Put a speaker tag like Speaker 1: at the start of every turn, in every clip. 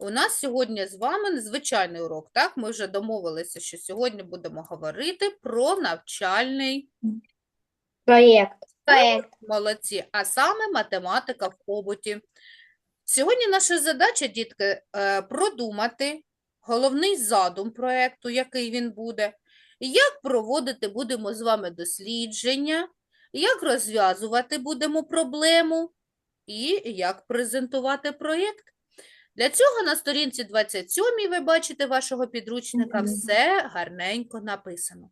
Speaker 1: У нас сьогодні з вами незвичайний урок, так? Ми вже домовилися, що сьогодні будемо говорити про навчальний
Speaker 2: Проєкт. Проєкт.
Speaker 1: молодці, а саме математика в побуті. Сьогодні наша задача, дітки, е, продумати головний задум проєкту, який він буде, як проводити будемо з вами дослідження, як розв'язувати будемо проблему і як презентувати проєкт. Для цього на сторінці 27 ви бачите вашого підручника, все гарненько написано.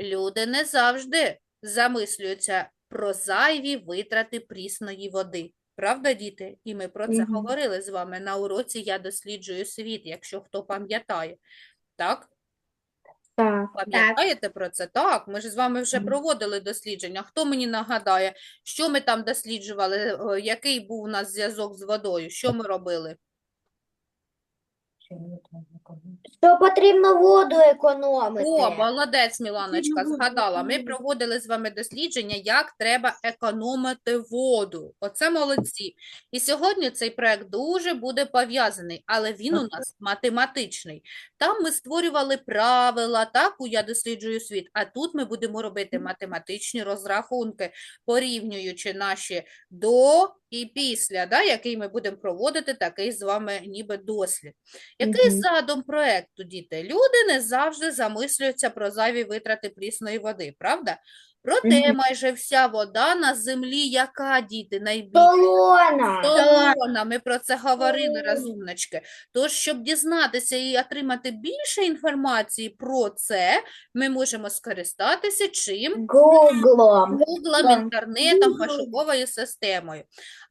Speaker 1: Люди не завжди замислюються про зайві витрати прісної води. Правда, діти? І ми про це
Speaker 2: Мгм.
Speaker 1: говорили з вами на уроці «Я досліджую світ», якщо хто пам'ятає. Так?
Speaker 2: Так.
Speaker 1: Пам'ятаєте про це? Так, ми ж з вами вже проводили дослідження. Хто мені нагадає, що ми там досліджували, е, який був у нас зв'язок з водою, що ми робили?
Speaker 2: Що потрібно воду економити?
Speaker 1: О, молодець, Міланочка, згадала. Ми проводили з вами дослідження, як треба економити воду. Оце молодці. І сьогодні цей проект дуже буде пов'язаний, але він у нас математичний. Там ми створювали правила, так, у «Я досліджую світ», а тут ми будемо робити математичні розрахунки, порівнюючи наші до і після, да, який ми будемо проводити такий з вами ніби дослід. Який
Speaker 2: Мгм.
Speaker 1: задум проекту, діти? Люди не завжди замислюються про зайві витрати прісної води, правда? Проте майже вся вода на землі, яка, діти, найбільша?
Speaker 2: Солона.
Speaker 1: Солона, ми про це говорили, розумнички. Тож, щоб дізнатися і отримати більше інформації про це, ми можемо скористатися чим?
Speaker 2: Гуглом.
Speaker 1: Гуглом, інтернетом, пошуковою системою.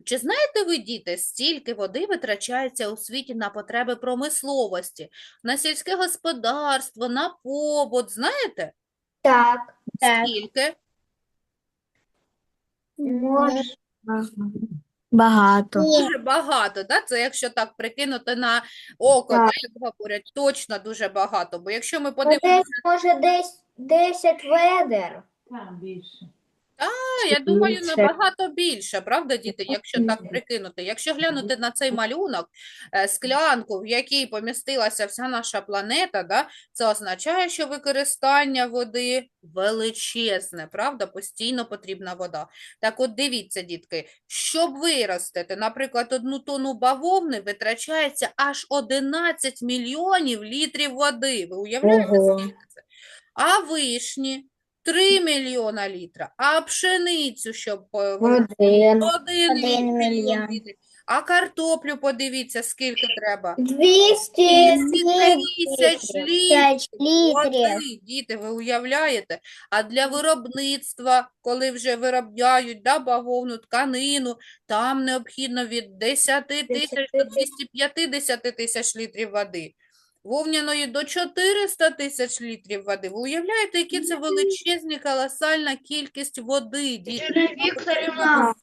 Speaker 1: Чи знаєте ви, діти, стільки води витрачається у світі на потреби промисловості, на сільське господарство, на побут? Знаєте?
Speaker 2: Так.
Speaker 1: Скільки?
Speaker 2: Може.
Speaker 3: Багато.
Speaker 1: Дуже багато, да? Це якщо так прикинути на око, да,
Speaker 2: Так.
Speaker 1: як говорять, точно дуже багато. Бо якщо ми подивимося,
Speaker 2: Десь, може, десь 10 ведер.
Speaker 4: Там більше.
Speaker 1: А, я думаю,
Speaker 2: більше.
Speaker 1: набагато більше, правда, діти, якщо так прикинути. Якщо глянути на цей малюнок, е, склянку, в якій помістилася вся наша планета, да, це означає, що використання води величезне, правда? Постійно потрібна вода. Так от дивіться, дітки, щоб виростити, наприклад, одну тонну бавовни витрачається аж 11 мільйонів літрів води. Ви уявляєте,
Speaker 2: Ого.
Speaker 1: скільки це? А вишні 3 мільйона літра, а пшеницю, щоб е,
Speaker 2: Один. Один
Speaker 1: мільйон літрів. А картоплю подивіться, скільки треба.
Speaker 2: 200
Speaker 1: тисяч
Speaker 2: літрів.
Speaker 1: Води, діти, ви уявляєте? А для виробництва, коли вже виробляють да, бавовну тканину, там необхідно від 10 тисяч до 250 тисяч літрів води. Вовняної до 400 тисяч літрів води. Ви уявляєте, які це величезні, колосальна кількість води, діти?
Speaker 4: Вікторівна,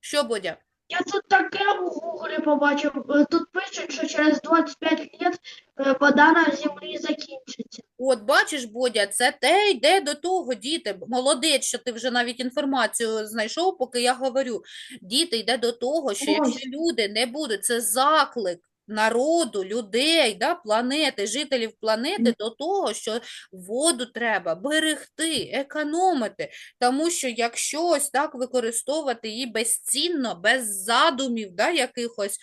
Speaker 1: Що, Бодя?
Speaker 4: я тут таке у Гуглі побачив. Е, Тут пишуть, що через 25 років вода на землі закінчиться.
Speaker 1: От бачиш, Бодя, це те йде до того, діти. Молодець, що ти вже навіть інформацію знайшов, поки я говорю. Діти, йде до того, що якщо люди не будуть, це заклик народу, людей, да, планети, жителів планети до того, що воду треба берегти, економити. Тому що якщо ось так використовувати її безцінно, без задумів, да, якихось,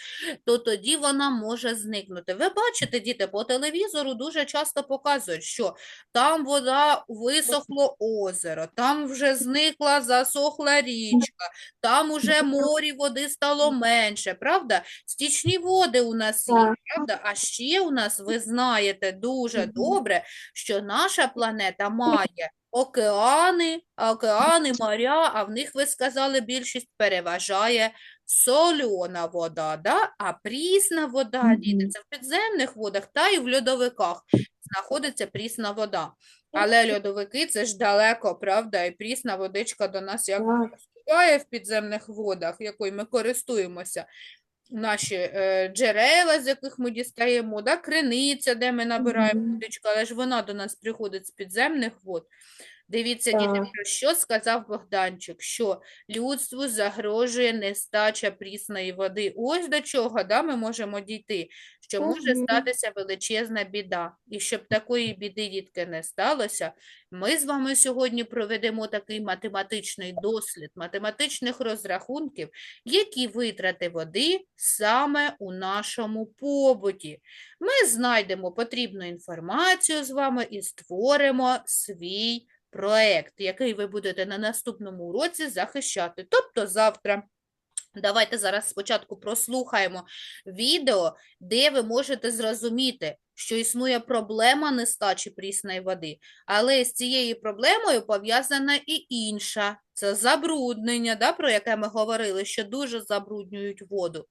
Speaker 1: то тоді вона може зникнути. Ви бачите, діти, по телевізору дуже часто показують, що там вода висохло озеро, там вже зникла, засохла річка, там уже морі води стало менше, правда? Стічні води у нас є, правда? А ще у нас, ви знаєте дуже добре, що наша планета має океани, океани, моря, а в них, ви сказали, більшість переважає сольона вода, да? А прісна вода, діти, це в підземних водах та і в льодовиках знаходиться прісна вода. Але льодовики це ж далеко, правда, і прісна водичка до нас як в підземних водах, якою ми користуємося. Наші е, джерела, з яких ми дістаємо, да? Криниця, де ми набираємо водичку, але ж вона до нас приходить з підземних вод. Дивіться, діти, що сказав Богданчик, що людству загрожує нестача прісної води. Ось до чого да, ми можемо дійти, що може статися величезна біда. І щоб такої біди, дітки, не сталося, ми з вами сьогодні проведемо такий математичний дослід математичних розрахунків, які витрати води саме у нашому побуті. Ми знайдемо потрібну інформацію з вами і створимо свій проект, який ви будете на наступному уроці захищати, тобто завтра. Давайте зараз спочатку прослухаємо відео, де ви можете зрозуміти, що існує проблема нестачі прісної води, але з цією проблемою пов'язана і інша. Це забруднення, да, про яке ми говорили, що дуже забруднюють воду.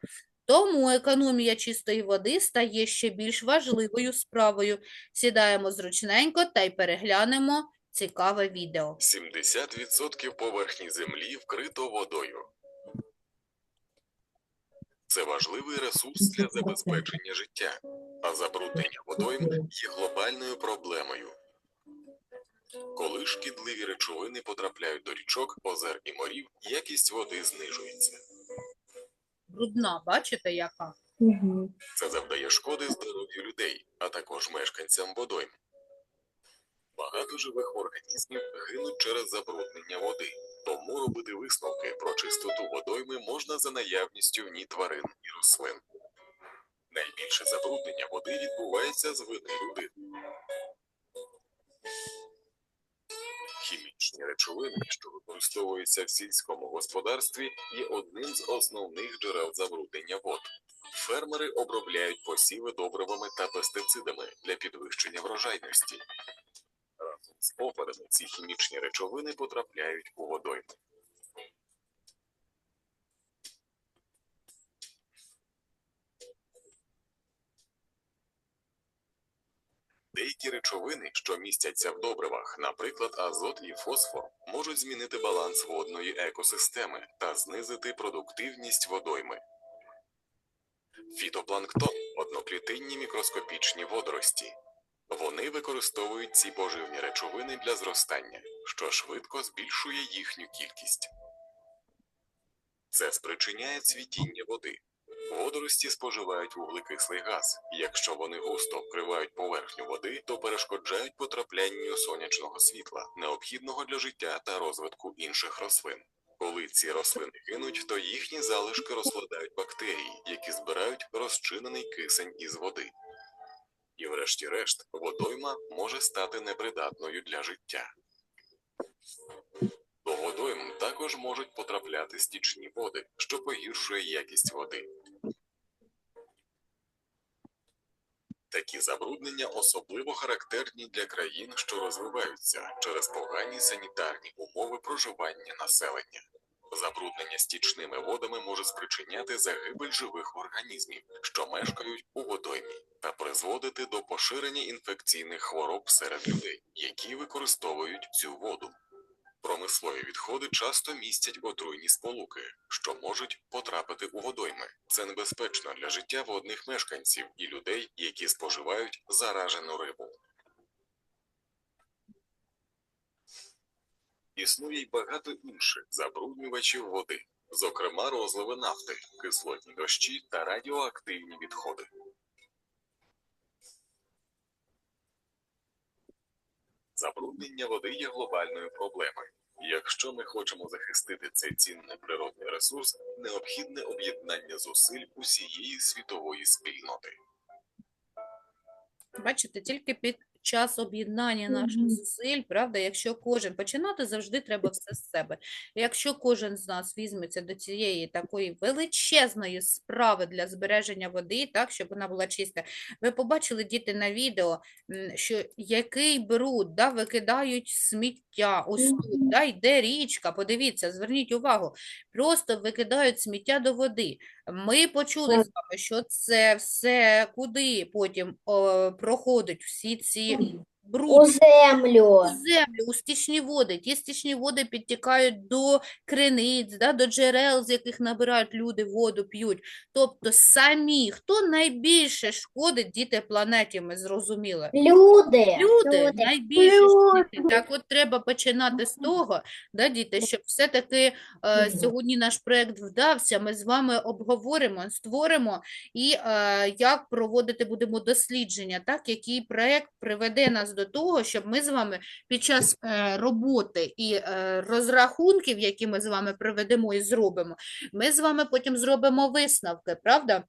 Speaker 1: Тому економія чистої води стає ще більш важливою справою. Сідаємо зручненько та й переглянемо цікаве відео.
Speaker 3: 70% поверхні землі вкрито водою. Це важливий ресурс для забезпечення життя, а забруднення водойм є глобальною проблемою. Коли шкідливі речовини потрапляють до річок, озер і морів, якість води знижується.
Speaker 1: Брудна, бачите, яка?
Speaker 2: Мгм.
Speaker 3: Це завдає шкоди здоров'ю людей, а також мешканцям водойм. Багато живих організмів гинуть через забруднення води, тому робити висновки про чистоту водойми можна за наявністю в ній тварин і рослин. Найбільше забруднення води відбувається з вини людини. Хімічні речовини, що використовуються в сільському господарстві, є одним з основних джерел забруднення вод. Фермери обробляють посіви добривами та пестицидами для підвищення врожайності. З опадами ці хімічні речовини потрапляють у водойми. Деякі речовини, що містяться в добривах, наприклад, азот і фосфор, можуть змінити баланс водної екосистеми та знизити продуктивність водойми. Фітопланктон одноклітинні мікроскопічні водорості. Вони використовують ці поживні речовини для зростання, що швидко збільшує їхню кількість. Це спричиняє цвітіння води. Водорості споживають вуглекислий газ. Якщо вони густо вкривають поверхню води, то перешкоджають потраплянню сонячного світла, необхідного для життя та розвитку інших рослин. Коли ці рослини гинуть, то їхні залишки розкладають бактерії, які збирають розчинений кисень із води. І врешті-решт, водойма може стати непридатною для життя. До водойм також можуть потрапляти стічні води, що погіршує якість води. Такі забруднення особливо характерні для країн, що розвиваються через погані санітарні умови проживання населення. Забруднення стічними водами може спричиняти загибель живих організмів, що мешкають у водоймі, та призводити до поширення інфекційних хвороб серед людей, які використовують цю воду. Промислові відходи часто містять отруйні сполуки, що можуть потрапити у водойми. Це небезпечно для життя водних мешканців і людей, які споживають заражену рибу. Існує й багато інших забруднювачів води, зокрема розливи нафти, кислотні дощі та радіоактивні відходи. Забруднення води є глобальною проблемою. Якщо ми хочемо захистити цей цінний природний ресурс, необхідне об'єднання зусиль усієї світової спільноти.
Speaker 1: Бачите, тільки під час об'єднання наших зусиль, правда, якщо кожен починати завжди треба все з себе. Якщо кожен з нас візьметься до цієї такої величезної справи для збереження води, так, щоб вона була чиста. Ви побачили діти на відео, що який бруд, да, викидають сміття. Ось тут, да, йде річка, подивіться, зверніть увагу, просто викидають сміття до води. Ми почули з вами, що це все куди потім о, проходить всі ці you. Бруд
Speaker 2: У землю.
Speaker 1: у землю, у стічні води. Ті стічні води підтікають до криниць, да, до джерел, з яких набирають люди воду, п'ють. Тобто самі, хто найбільше шкодить діти планеті, ми зрозуміли.
Speaker 2: Люди.
Speaker 1: Люди
Speaker 2: Люди.
Speaker 1: найбільше шкодять. Так от треба починати з того, да, діти, щоб все-таки е, сьогодні наш проект вдався, ми з вами обговоримо, створимо і е, як проводити будемо дослідження, так, який проект приведе нас до того, щоб ми з вами під час е, роботи і е, розрахунків, які ми з вами проведемо і зробимо, ми з вами потім зробимо висновки, правда?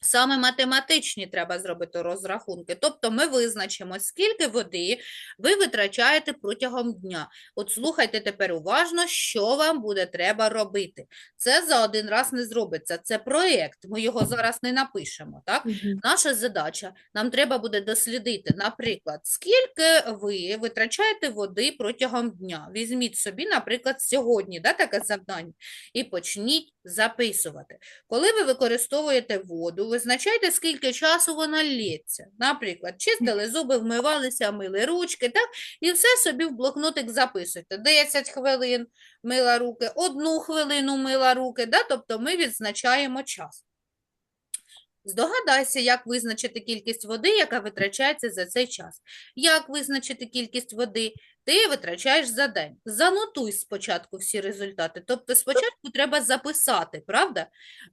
Speaker 1: Саме математичні треба зробити розрахунки. Тобто ми визначимо, скільки води ви витрачаєте протягом дня. От слухайте тепер уважно, що вам буде треба робити. Це за один раз не зробиться. Це проєкт, ми його зараз не напишемо, так? Наша задача, нам треба буде дослідити, наприклад, скільки ви витрачаєте води протягом дня. Візьміть собі, наприклад, сьогодні, да, таке завдання, і почніть записувати. Коли ви використовуєте воду, визначайте, скільки часу вона лється. Наприклад, чистили зуби, вмивалися, мили ручки, так? І все собі в блокнотик записуйте. 10 хвилин мила руки, одну хвилину мила руки, да? тобто ми відзначаємо час. Здогадайся, як визначити кількість води, яка витрачається за цей час. Як визначити кількість води? Ти витрачаєш за день. Занотуй спочатку всі результати. Тобто спочатку треба записати, правда?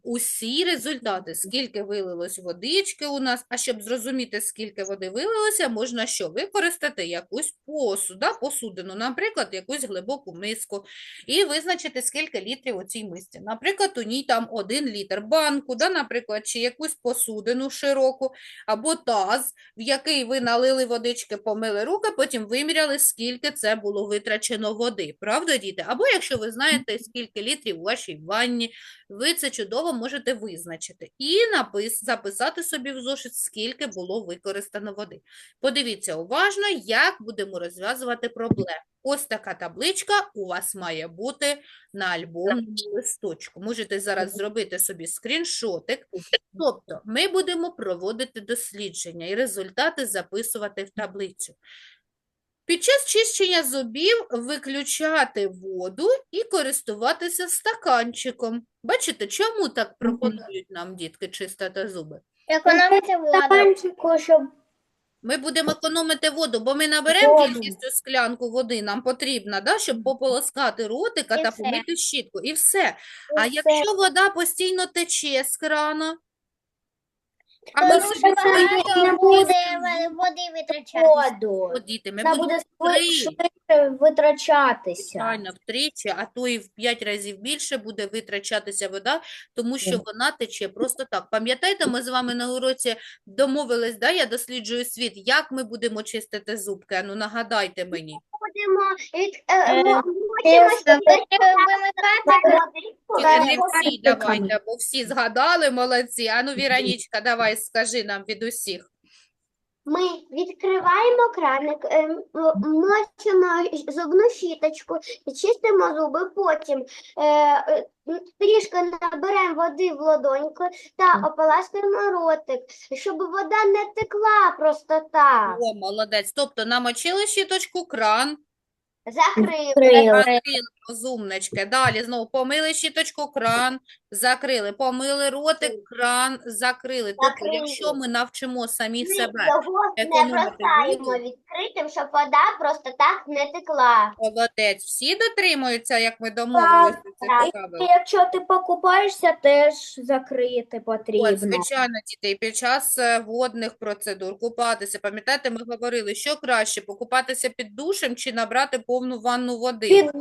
Speaker 1: Усі результати, скільки вилилось водички у нас, а щоб зрозуміти, скільки води вилилося, можна що? Використати якусь посуд, да? посудину, наприклад, якусь глибоку миску, і визначити, скільки літрів у цій мисці. Наприклад, у ній там один літр банку, да, наприклад, чи якусь посудину широку, або таз, в який ви налили водички, помили руки, потім виміряли, скільки це було витрачено води. Правда, діти? Або якщо ви знаєте, скільки літрів у вашій ванні, ви це чудово можете визначити. І напис, записати собі в зошит, скільки було використано води. Подивіться уважно, як будемо розв'язувати проблему. Ось така табличка у вас має бути на альбомному листочку. Можете зараз зробити собі скріншотик. Тобто ми будемо проводити дослідження і результати записувати в таблицю. Під час чищення зубів виключати воду і користуватися стаканчиком. Бачите, чому так пропонують нам дітки чистити зуби?
Speaker 2: Економити воду. щоб
Speaker 1: Ми будемо економити воду, бо ми наберемо
Speaker 2: Воду.
Speaker 1: кількістю склянку води, нам потрібно, да, щоб пополоскати ротика
Speaker 2: І
Speaker 1: та
Speaker 2: все.
Speaker 1: помити щітку. І все. А
Speaker 2: все.
Speaker 1: якщо вода постійно тече з крана, а ми собі
Speaker 2: багато буде води витрачатися. Воду.
Speaker 1: От, діти, ми
Speaker 2: Вона
Speaker 1: будемо три,
Speaker 2: швидше витрачатися.
Speaker 1: звичайно, втричі, а то і в п'ять разів більше буде витрачатися вода, тому що
Speaker 2: Мгм.
Speaker 1: вона тече просто так. Пам'ятаєте, ми з вами на уроці домовились, да, я досліджую світ, як ми будемо чистити зубки? Ну, нагадайте мені.
Speaker 2: Будемо від,
Speaker 4: Е,
Speaker 1: Не всі давайте, бо всі згадали, молодці. Ану, Віронічка, давай, скажи нам від усіх.
Speaker 2: Ми відкриваємо краник, е, м- мочимо зубну щіточку, чистимо зуби, потім е, е, трішки наберемо води в ладоньку та ополаскуємо ротик, щоб вода не текла просто так.
Speaker 1: О, молодець. Тобто намочили щіточку, кран,
Speaker 2: Закрили.
Speaker 1: закрили, розумнички. Далі знову помили щіточку, кран, закрили. Помили ротик, кран, закрили. Тобто,
Speaker 2: Закрили.
Speaker 1: якщо ми навчимо самі себе
Speaker 2: його не
Speaker 1: економити
Speaker 2: бросаємо
Speaker 1: воду.
Speaker 2: відкритим, щоб вода просто так не текла.
Speaker 1: Молодець, всі дотримуються, як ми домовилися,
Speaker 2: так. Якщо ти покупаєшся, теж закрити
Speaker 1: От,
Speaker 2: потрібно.
Speaker 1: звичайно, дітей, під час е, водних процедур купатися. Пам'ятаєте, ми говорили, що краще, покупатися під душем чи набрати повну ванну води?
Speaker 2: Під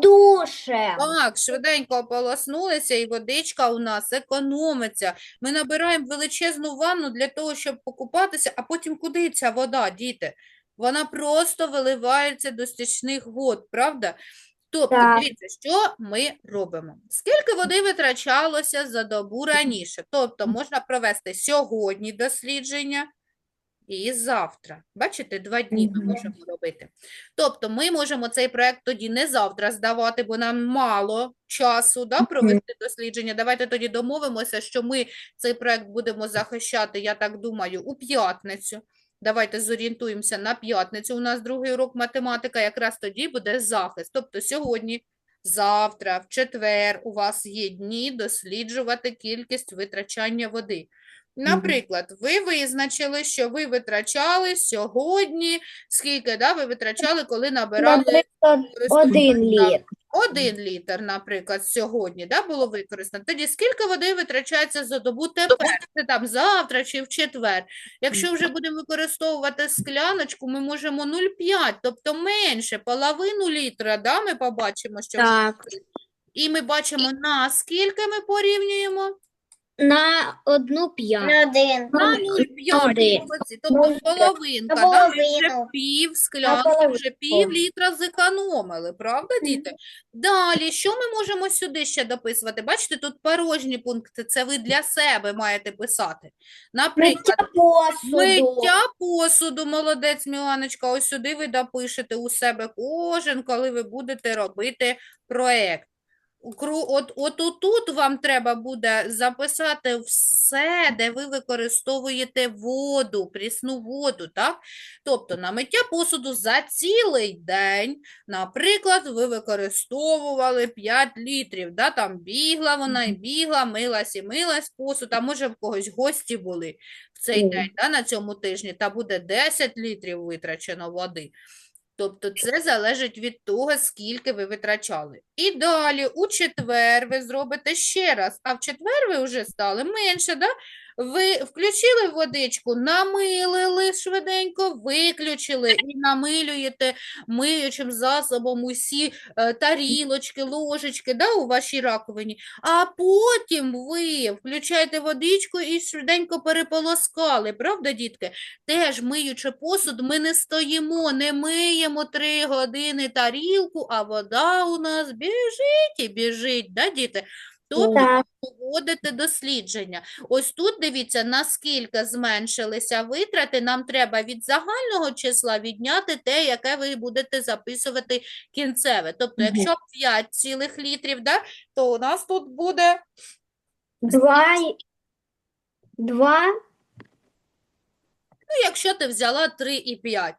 Speaker 2: душем.
Speaker 1: Так, швиденько ополоснулися, і водичка у нас економиться. Ми набираємо величезну ванну для того, щоб покупатися, а потім куди ця вода, діти? Вона просто виливається до стічних вод, правда? Тобто,
Speaker 2: Так.
Speaker 1: дивіться, що ми робимо. Скільки води витрачалося за добу раніше? Тобто, можна провести сьогодні дослідження і завтра. Бачите, два дні ми можемо робити. Тобто ми можемо цей проект тоді не завтра здавати, бо нам мало часу да, провести дослідження. Давайте тоді домовимося, що ми цей проект будемо захищати, я так думаю, у п'ятницю. Давайте зорієнтуємося на п'ятницю. У нас другий урок математика, якраз тоді буде захист. Тобто сьогодні, завтра, в четвер у вас є дні досліджувати кількість витрачання води. Наприклад, ви визначили, що ви витрачали сьогодні, скільки да, ви витрачали, коли набирали
Speaker 2: Наприклад, один літр.
Speaker 1: один літр, наприклад, сьогодні, да, було використано. Тоді скільки води витрачається за добу тепер? Це там завтра чи в четвер. Якщо вже будемо використовувати скляночку, ми можемо 0,5, тобто менше, половину літра, да, ми побачимо, що
Speaker 2: Так.
Speaker 1: І ми бачимо, на скільки ми порівнюємо?
Speaker 2: На одну п'ять.
Speaker 5: один.
Speaker 1: На 0,5,
Speaker 2: Один.
Speaker 1: молодці. Тобто половинка,
Speaker 5: На
Speaker 1: да, ми вже пів склянки, вже пів літра зекономили, правда, діти? Далі, що ми можемо сюди ще дописувати? Бачите, тут порожні пункти, це ви для себе маєте писати. Наприклад,
Speaker 2: посуду.
Speaker 1: Миття посуду, молодець, Міланочка, ось сюди ви допишете у себе кожен, коли ви будете робити проєкт. От, от тут вам треба буде записати все, де ви використовуєте воду, прісну воду, так? Тобто на миття посуду за цілий день, наприклад, ви використовували 5 літрів, да? Там бігла вона і бігла, милась і милась посуд, а може в когось гості були в цей день, да, на цьому тижні, та буде 10 літрів витрачено води. Тобто це залежить від того, скільки ви витрачали. І далі, у четвер ви зробите ще раз, а в четвер ви вже стали менше, да? Ви включили водичку, намилили швиденько, виключили і намилюєте миючим засобом усі е, тарілочки, ложечки да, у вашій раковині. А потім ви включаєте водичку і швиденько переполоскали, правда, дітки? Теж миючи посуд, ми не стоїмо, не миємо три години тарілку, а вода у нас біжить і біжить, да, діти? Тобто
Speaker 2: Так.
Speaker 1: проводити дослідження. Ось тут дивіться, наскільки зменшилися витрати. Нам треба від загального числа відняти те, яке ви будете записувати кінцеве. Тобто,
Speaker 2: Мгм.
Speaker 1: якщо 5 цілих літрів, да, то у нас тут буде
Speaker 2: Два. й- Два.
Speaker 1: Ну, якщо ти взяла 3 і 5,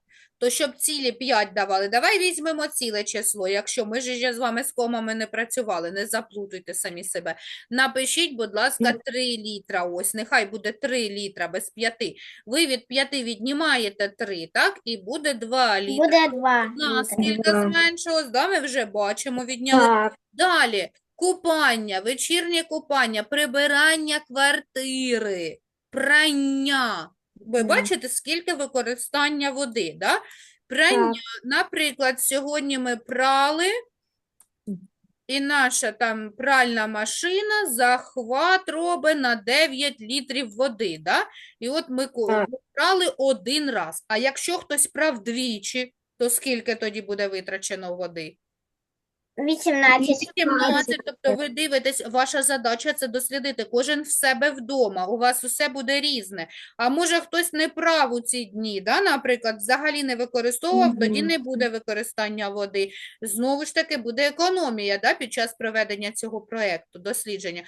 Speaker 1: то щоб цілі 5 давали, давай візьмемо ціле число. Якщо ми ж з вами з комами не працювали, не заплутуйте самі себе. Напишіть, будь ласка, 3 літра. Ось, нехай буде 3 літра без 5. Ви від 5 віднімаєте 3, так? І буде 2 літра.
Speaker 5: Буде два
Speaker 1: На
Speaker 5: літри.
Speaker 1: зменшилось, да, ми вже бачимо, відняли
Speaker 2: Так.
Speaker 1: Далі, купання, вечірнє купання, прибирання квартири, прання. Ви бачите, скільки використання води, да? Прання, наприклад, сьогодні ми прали, і наша там пральна машина захват робить на 9 літрів води, да? І от ми прали один раз. А якщо хтось прав двічі, то скільки тоді буде витрачено води?
Speaker 5: Вісімнадцять.
Speaker 1: 17, тобто ви дивитесь, ваша задача це дослідити кожен в себе вдома. У вас усе буде різне. А може хтось не прав у ці дні, да, наприклад, взагалі не використовував, тоді не буде використання води. Знову ж таки, буде економія да, під час проведення цього проєкту, дослідження.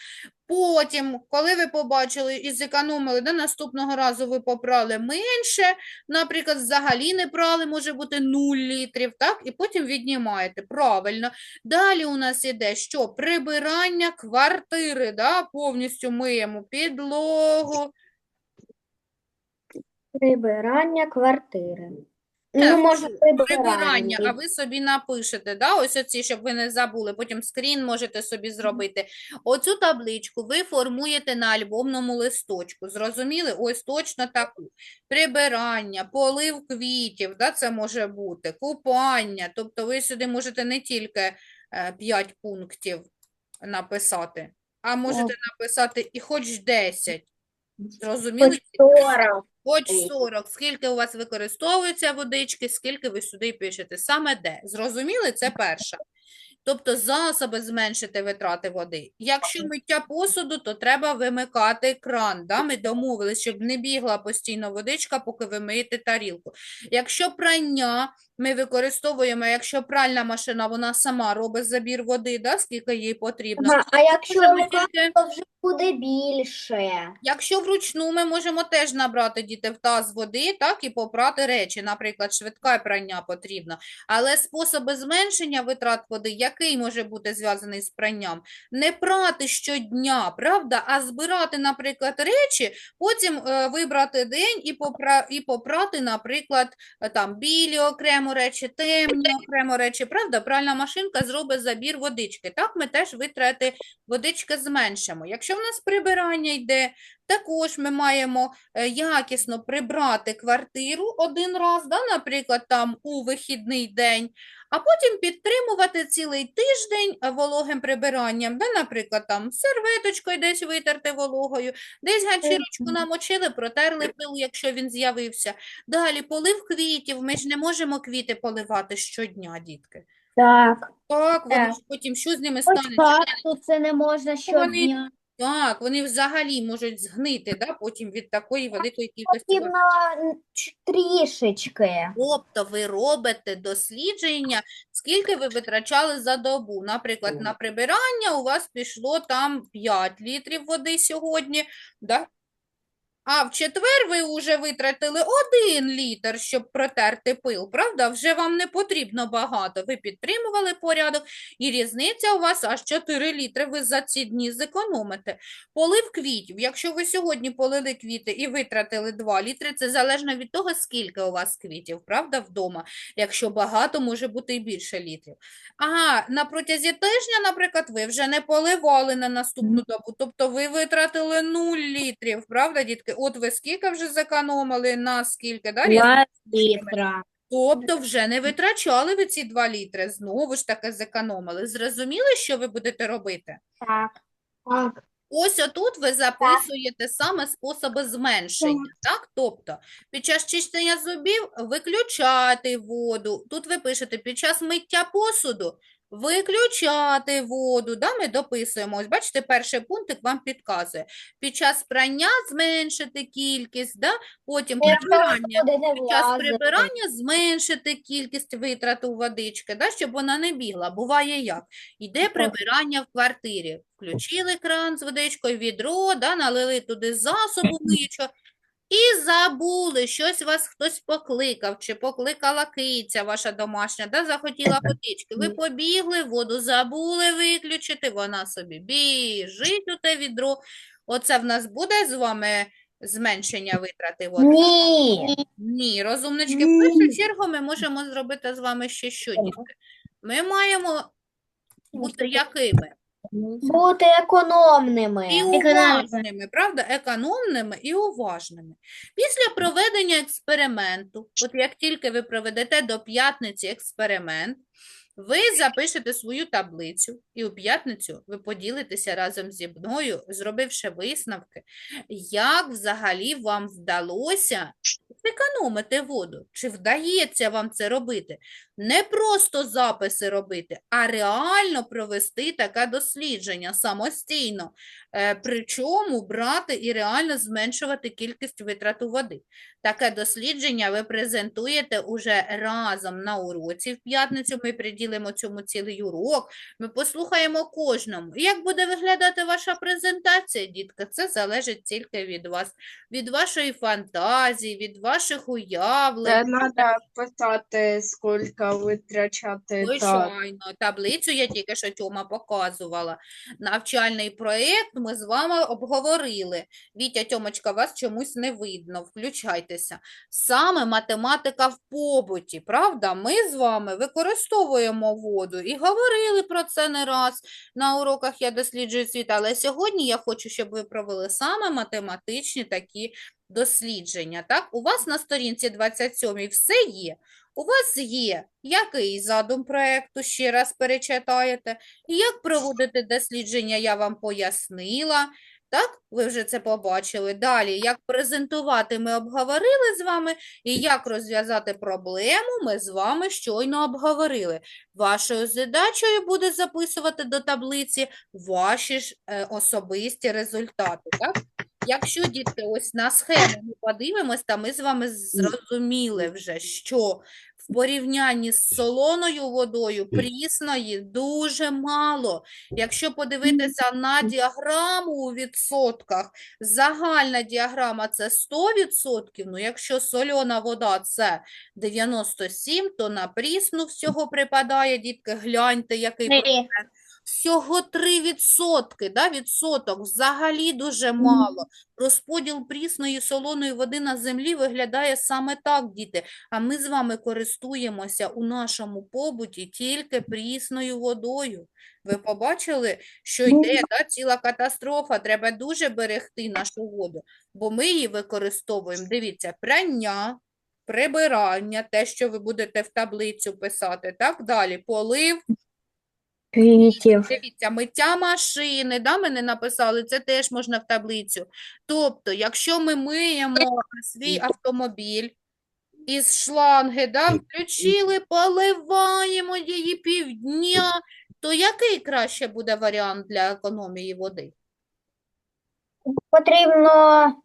Speaker 1: Потім, коли ви побачили і зекономили, да, наступного разу ви попрали менше, наприклад, взагалі не прали, може бути 0 літрів, так? І потім віднімаєте. Правильно. Далі у нас іде що? Прибирання квартири, да? Повністю миємо підлогу.
Speaker 2: Прибирання квартири. Ну, може,
Speaker 1: Прибирання, а ви собі напишете, да? Ось оці, щоб ви не забули, потім скрін можете собі зробити. Оцю табличку ви формуєте на альбомному листочку. Зрозуміли? Ось точно таку. Прибирання, полив квітів, да? Це може бути, купання. Тобто ви сюди можете не тільки 5 пунктів написати, а можете написати і хоч 10. Зрозуміли?
Speaker 2: Хоч 40.
Speaker 1: Хоч 40. Скільки у вас використовується водички, скільки ви сюди пишете, саме де. Зрозуміли? Це перше. Тобто засоби зменшити витрати води. Якщо миття посуду, то треба вимикати кран. Да? Ми домовились, щоб не бігла постійно водичка, поки ви миєте тарілку. Якщо прання, ми використовуємо, якщо пральна машина, вона сама робить забір води, да, скільки їй потрібно.
Speaker 2: Ага, А якщо
Speaker 1: Можемо тільки-
Speaker 2: то вже буде більше.
Speaker 1: Якщо вручну, ми можемо теж набрати діти в таз води, так, і попрати речі. Наприклад, швидке прання потрібно. Але способи зменшення витрат води, який може бути зв'язаний з пранням? Не прати щодня, правда, а збирати, наприклад, речі, потім е, вибрати день і, попра... і попрати, наприклад, е, там білі окремо речі, темні окремо речі, правда? Пральна машинка зробить забір водички. Так, ми теж витрати водички зменшимо. Якщо в нас прибирання йде, також ми маємо е, якісно прибрати квартиру один раз, да, наприклад, там у вихідний день, а потім підтримувати цілий тиждень е, вологим прибиранням, да, наприклад, там серветочкою десь витерти вологою, десь ганчірочку намочили, протерли пил, якщо він з'явився. Далі полив квітів, ми ж не можемо квіти поливати щодня, дітки.
Speaker 2: Так.
Speaker 1: Так, вони
Speaker 2: Так.
Speaker 1: ж потім що з ними
Speaker 2: Ось
Speaker 1: станеться?
Speaker 2: кактус це не можна
Speaker 1: Вони-
Speaker 2: щодня.
Speaker 1: Так, вони взагалі можуть згнити, да, потім від такої великої кількості.
Speaker 2: Потрібно трішечки.
Speaker 1: Тобто ви робите дослідження, скільки ви витрачали за добу. Наприклад, на прибирання у вас пішло там 5 літрів води сьогодні, да? А в четвер ви вже витратили 1 літр, щоб протерти пил, правда? Вже вам не потрібно багато. Ви підтримували порядок, і різниця у вас аж 4 літри ви за ці дні зекономите. Полив квітів. Якщо ви сьогодні полили квіти і витратили 2 літри, це залежно від того, скільки у вас квітів, правда, вдома. Якщо багато, може бути і більше літрів. Ага, на протязі тижня, наприклад, ви вже не поливали на наступну добу, тобто ви витратили 0 літрів, правда, дітки? От ви скільки вже зекономили, на скільки, да, різниця
Speaker 2: Два літра.
Speaker 1: Тобто вже не витрачали ви ці 2 літри, знову ж таки зекономили. Зрозуміли, що ви будете робити?
Speaker 2: Так.
Speaker 4: Так.
Speaker 1: Ось отут ви записуєте саме способи зменшення, так? Тобто, під час чищення зубів виключати воду. Тут ви пишете під час миття посуду виключати воду. Да? Ми дописуємо. Ось бачите, перший пунктик вам підказує. Під час прання зменшити кількість, да? потім прибирання. Під час прибирання зменшити кількість витрату водички, да, щоб вона не бігла. Буває як? Йде прибирання в квартирі. Включили кран з водичкою, відро, да, налили туди засобу миючого і забули, щось вас хтось покликав, чи покликала киця ваша домашня, да, захотіла водички. Ви побігли, воду забули виключити, вона собі біжить у те відро. Оце в нас буде з вами зменшення витрати води?
Speaker 2: Ні.
Speaker 1: Ні, розумнички, в першу чергу ми можемо зробити з вами ще що? Ми маємо бути якими?
Speaker 2: Бути економними.
Speaker 1: І уважними, правда? Економними і уважними. Після проведення експерименту, от як тільки ви проведете до п'ятниці експеримент, ви запишете свою таблицю, і у п'ятницю ви поділитеся разом зі мною, зробивши висновки, як взагалі вам вдалося економити воду. Чи вдається вам це робити? Не просто записи робити, а реально провести таке дослідження самостійно. Е, Причому брати і реально зменшувати кількість витрату води. Таке дослідження ви презентуєте уже разом на уроці в п'ятницю. Ми приділимо цьому цілий урок. Ми послухаємо кожному. Як буде виглядати ваша презентація, дітка? Це залежить тільки від вас, від вашої фантазії, від ваших уявлень.
Speaker 6: Треба писати, скільки витрачати. Так.
Speaker 1: Звичайно, таблицю я тільки що Тьома показувала. Навчальний проєкт ми з вами обговорили. Вітя, Тьомочка, вас чомусь не видно, включайтеся. Саме математика в побуті, правда? Ми з вами використовуємо воду і говорили про це не раз на уроках «Я досліджую світ», але сьогодні я хочу, щоб ви провели саме математичні такі дослідження. Так? У вас на сторінці 27 все є. У вас є який задум проєкту, ще раз перечитаєте, як проводити дослідження, я вам пояснила. Так, ви вже це побачили. Далі, як презентувати, ми обговорили з вами, і як розв'язати проблему, ми з вами щойно обговорили. Вашою задачею буде записувати до таблиці ваші ж е, особисті результати. Так? Якщо, дітки, ось на схему ми подивимось, то ми з вами зрозуміли вже, що в порівнянні з солоною водою прісної дуже мало. Якщо подивитися на діаграму у відсотках, загальна діаграма це 100%, ну якщо сольона вода це 97, то на прісну всього припадає, дітки, гляньте, який процент. Всього 3%, да, відсоток, взагалі дуже мало. Розподіл прісної солоної води на землі виглядає саме так, діти. А ми з вами користуємося у нашому побуті тільки прісною водою. Ви побачили, що йде да, ціла катастрофа, треба дуже берегти нашу воду, бо ми її використовуємо, дивіться, прання, прибирання, те, що ви будете в таблицю писати, так далі, полив,
Speaker 5: Квітів.
Speaker 1: Дивіться, миття машини, да, ми не написали, це теж можна в таблицю. Тобто, якщо ми миємо свій автомобіль із шланги, да, включили, поливаємо її півдня, то який краще буде варіант для економії води?
Speaker 5: Потрібно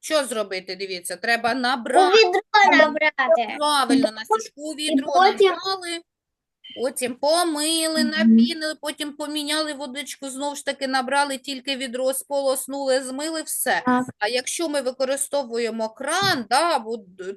Speaker 1: Що зробити? Дивіться, треба
Speaker 5: у
Speaker 1: набрати.
Speaker 5: відро набрати.
Speaker 1: Правильно, на сушку у відро
Speaker 2: потім-
Speaker 1: набрали, потім помили, напінили, потім поміняли водичку, знову ж таки набрали тільки відро, сполоснули, змили, все.
Speaker 5: Так.
Speaker 1: А якщо ми використовуємо кран, да,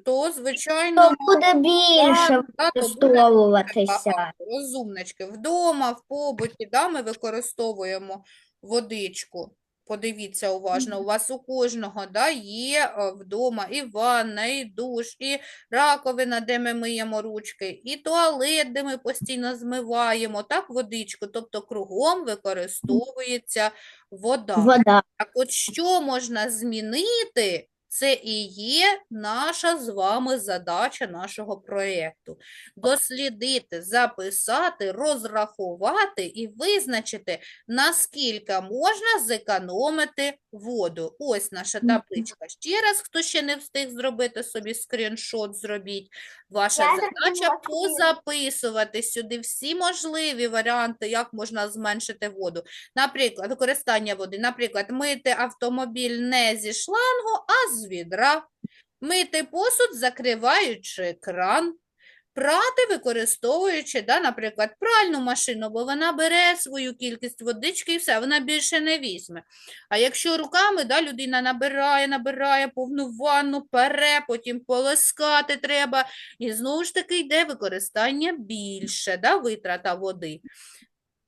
Speaker 1: то, звичайно,
Speaker 5: То буде більше
Speaker 1: да, то буде
Speaker 5: використовуватися.
Speaker 1: Розумнички. Вдома, в побуті, да, ми використовуємо водичку. Подивіться уважно, у вас у кожного да, є е, вдома і ванна, і душ, і раковина, де ми миємо ручки, і туалет, де ми постійно змиваємо, так, водичку. Тобто кругом використовується вода.
Speaker 5: Вода.
Speaker 1: Так от що можна змінити, це і є наша з вами задача нашого проєкту. Дослідити, записати, розрахувати і визначити, наскільки можна зекономити воду. Ось наша табличка. Ще раз, хто ще не встиг зробити собі скріншот, зробіть. Ваша
Speaker 2: Я
Speaker 1: задача позаписувати сюди всі можливі варіанти, як можна зменшити воду. Наприклад, використання води. Наприклад, мити автомобіль не зі шлангу, а з відра. Мити посуд, закриваючи кран. Прати, використовуючи, да, наприклад, пральну машину, бо вона бере свою кількість водички і все, вона більше не візьме. А якщо руками да, людина набирає, набирає повну ванну, пере, потім полоскати треба, і знову ж таки йде використання більше, да, витрата води.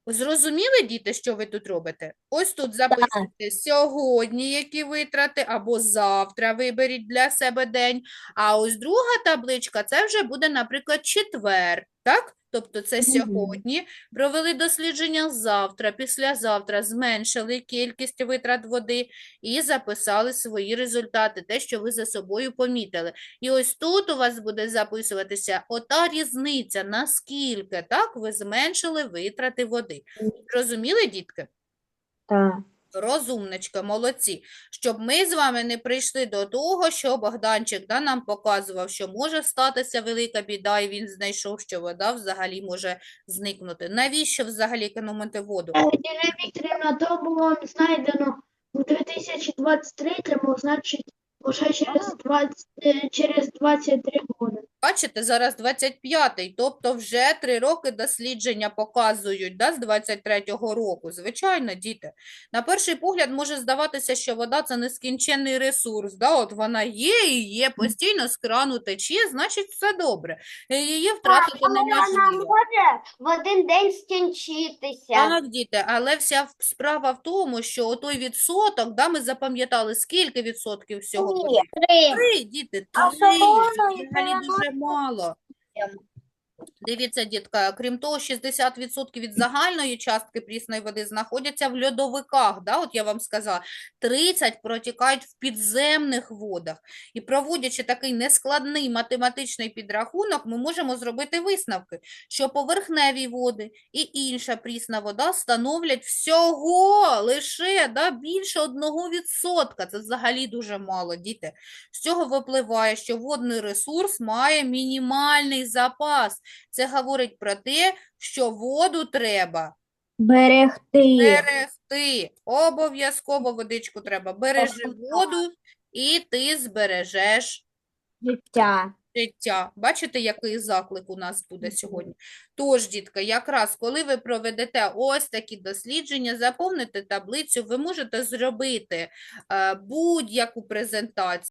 Speaker 1: Зрозуміли, діти, що ви тут робите? Ось тут записуйте сьогодні, які витрати, або завтра виберіть для себе день. А ось друга табличка, це вже буде, наприклад, четвер, так? Тобто це сьогодні провели дослідження завтра, післязавтра зменшили кількість витрат води і записали свої результати, те, що ви за собою помітили. І ось тут у вас буде записуватися ота різниця, наскільки так ви зменшили витрати води. Розуміли, дітки?
Speaker 5: Так.
Speaker 1: Розумничка, молодці. Щоб ми з вами не прийшли до того, що Богданчик да, нам показував, що може статися велика біда, і він знайшов, що вода взагалі може зникнути. Навіщо взагалі економити воду?
Speaker 4: Діна Вікторівна, то було знайдено у 2023, значить, вже через 20, е, через 23 роки.
Speaker 1: Бачите, зараз 25-й, тобто вже три роки дослідження показують да, з 23-го року. Звичайно, діти. На перший погляд може здаватися, що вода – це нескінченний ресурс. Да? От вона є і є, постійно з крану тече, значить все добре. Її втратити
Speaker 2: Але вона
Speaker 1: неможливо.
Speaker 2: може в один день скінчитися.
Speaker 1: Так, діти, але вся справа в тому, що отой відсоток, да, ми запам'ятали, скільки відсотків всього.
Speaker 5: Три.
Speaker 1: Три, діти, три. Це взагалі
Speaker 2: треба
Speaker 1: дуже мало. Дивіться, дітка, крім того, 60% від загальної частки прісної води знаходяться в льодовиках, да, от я вам сказала, 30% протікають в підземних водах. І проводячи такий нескладний математичний підрахунок, ми можемо зробити висновки, що поверхневі води і інша прісна вода становлять всього лише да, більше 1%. Це взагалі дуже мало, діти. З цього випливає, що водний ресурс має мінімальний запас. Це говорить про те, що воду треба
Speaker 5: Берегти.
Speaker 1: берегти. Обов'язково водичку треба. Бережи воду, і ти збережеш
Speaker 5: Життя.
Speaker 1: життя. Бачите, який заклик у нас буде сьогодні? Тож, дітки, якраз коли ви проведете ось такі дослідження, заповните таблицю, ви можете зробити е, будь-яку презентацію.